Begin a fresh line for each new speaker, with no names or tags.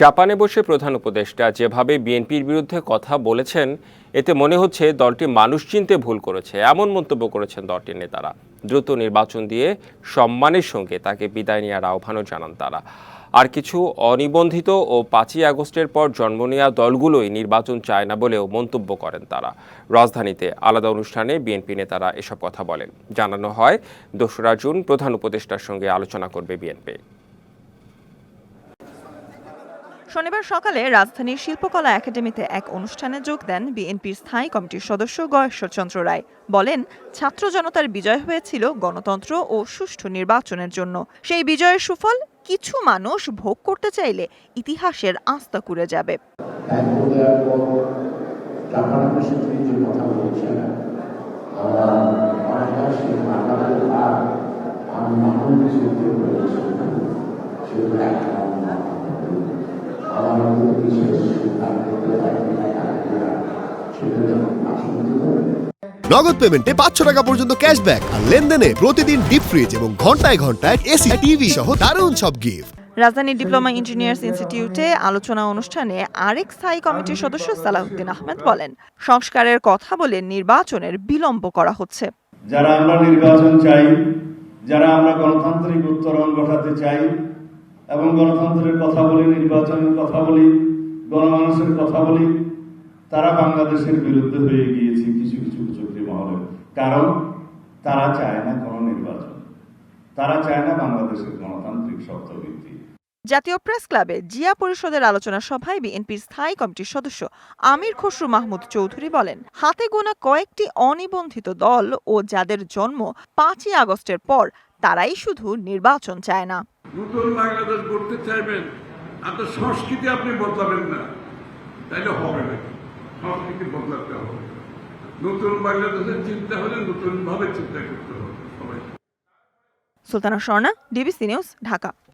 জাপানে বসে প্রধান উপদেষ্টা যেভাবে বিএনপির বিরুদ্ধে কথা বলেছেন এতে মনে হচ্ছে দলটি মানুষ চিনতে ভুল করেছে এমন মন্তব্য করেছেন দলটির নেতারা দ্রুত নির্বাচন দিয়ে সম্মানের সঙ্গে তাকে বিদায় নেওয়ার আহ্বানও জানান তারা আর কিছু অনিবন্ধিত ও পাঁচই আগস্টের পর জন্ম নেওয়া দলগুলোই নির্বাচন চায় না বলেও মন্তব্য করেন তারা রাজধানীতে আলাদা অনুষ্ঠানে বিএনপি নেতারা এসব কথা বলেন জানানো হয় দোসরা জুন প্রধান উপদেষ্টার সঙ্গে আলোচনা করবে বিএনপি
শনিবার সকালে রাজধানীর শিল্পকলা একাডেমিতে এক অনুষ্ঠানে যোগ দেন বিএনপির স্থায়ী কমিটির সদস্য গয়েশ্বরচন্দ্র রায় বলেন ছাত্র জনতার বিজয় হয়েছিল গণতন্ত্র ও সুষ্ঠু নির্বাচনের জন্য সেই বিজয়ের সুফল কিছু মানুষ ভোগ করতে চাইলে ইতিহাসের আস্থা কুড়ে যাবে আমরা নগদ পেমেন্টে পাঁচশো টাকা পর্যন্ত ক্যাশব্যাক আর লেনদেনে প্রতিদিন ডিপ ফ্রিজ এবং ঘন্টায় ঘন্টায় এসি টিভি সহ দারুণ সব গিফট রাজধানী ডিপ্লোমা ইঞ্জিনিয়ার্স ইনস্টিটিউটে আলোচনা অনুষ্ঠানে আরেক স্থায়ী কমিটির সদস্য সালাহউদ্দিন আহমেদ বলেন সংস্কারের কথা বলে নির্বাচনের বিলম্ব করা হচ্ছে
যারা আমরা নির্বাচন চাই যারা আমরা গণতান্ত্রিক উত্তরণ ঘটাতে চাই এবং গণতন্ত্রের কথা বলি নির্বাচনের কথা বলি গণমানুষের কথা বলি তারা বাংলাদেশের বিরুদ্ধে হয়ে গিয়েছে কিছু কিছু চুক্তি মহলে কারণ তারা চায় না কোন নির্বাচন তারা চায় না বাংলাদেশের গণতান্ত্রিক শব্দভিত্তি
জাতীয় প্রেস ক্লাবে জিয়া পরিষদের আলোচনা সভায় বিএনপির স্থায়ী কমিটির সদস্য আমির খসরু মাহমুদ চৌধুরী বলেন হাতে গোনা কয়েকটি অনিবন্ধিত দল ও যাদের জন্ম পাঁচই আগস্টের পর তারাই শুধু নির্বাচন চায় না
নতুন বাংলাদেশ গড়তে চাইবেন আপনার সংস্কৃতি আপনি বদলাবেন না তাইলে হবে না সংস্কৃতি বদলাতে হবে নতুন বাংলাদেশের চিন্তা হলে ভাবে চিন্তা করতে হবে সবাই
সুলতানা স্বর্ণা ডিবিসি নিউজ ঢাকা